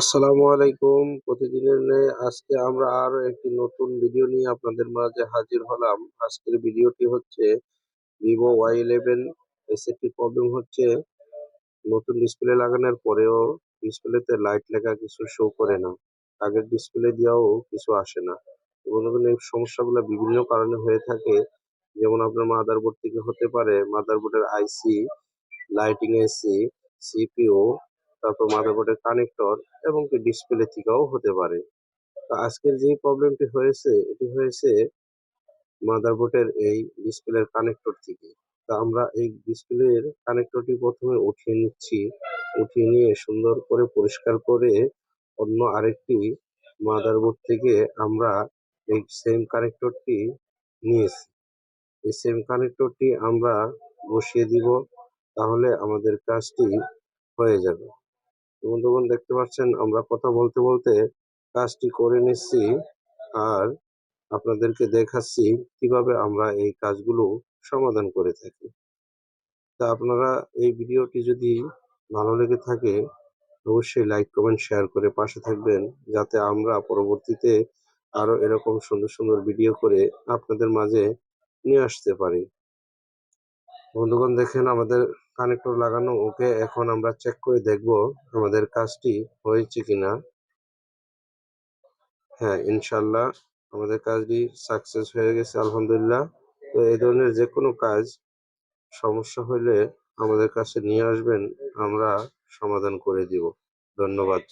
আসসালামু আলাইকুম। প্রতিদিনের আজকে আমরা আরও একটি নতুন ভিডিও নিয়ে আপনাদের মাঝে হাজির হলাম। আজকের ভিডিওটি হচ্ছে ভিভো ওয়াই ইলেভেন এস একটি প্রবলেম হচ্ছে। নতুন ডিসপ্লে লাগানোর পরেও ডিসপ্লেতে লাইট লেখা কিছু শো করে না। আগের ডিসপ্লে দিয়েও কিছু আসে না। দেখুন এই সমস্যাগুলো বিভিন্ন কারণে হয়ে থাকে। যেমন আপনার মাদারবোর্ড থেকে হতে পারে মাদারবোর্ডের আইসি লাইটিং এসি সিপিইউ তারপর মাদারবোর্ডের কানেক্টর এবং কি ডিসপ্লে থেকেও হতে পারে। তো আজকের যে প্রবলেমটি হয়েছে, এটি হয়েছে মাদারবোর্ডের এই ডিসপ্লের কানেক্টর থেকে। তা আমরা এই ডিসপ্লের কানেক্টরটি প্রথমে উঠিয়ে নিচ্ছি। উঠিয়ে নিয়ে সুন্দর করে পরিষ্কার করে অন্য আরেকটি মাদারবোর্ড থেকে আমরা এই সেম কানেক্টরটি নিয়েছি। এই সেম কানেক্টরটি আমরা বসিয়ে দিব, তাহলে আমাদের কাজটি হয়ে যাবে। বন্ধুগণ দেখতে পাচ্ছেন, আমরা কথা বলতে বলতে কাজটি করে নিচ্ছি আর আপনাদেরকে দেখাচ্ছি কীভাবে আমরা এই কাজগুলো সমাধান করে থাকি। তা আপনারা এই ভিডিওটি যদি ভালো লেগে থাকে, অবশ্যই লাইক, কমেন্ট, শেয়ার করে পাশে থাকবেন, যাতে আমরা পরবর্তীতে আরও এরকম সুন্দর সুন্দর ভিডিও করে আপনাদের মাঝে নিয়ে আসতে পারি। বন্ধুগণ দেখেন, আমাদের কানেক্টর লাগানো, ওকে এখন আমরা চেক করে দেখব আমাদের কাজটি হয়েছে কিনা। হ্যাঁ ইনশাল্লাহ আমাদের কাজটি সাকসেস হয়ে গেছে, আলহামদুলিল্লাহ। তো এই ধরনের যে কোনো কাজ সমস্যা হলে আমাদের কাছে নিয়ে আসবেন, আমরা সমাধান করে দিব। ধন্যবাদ।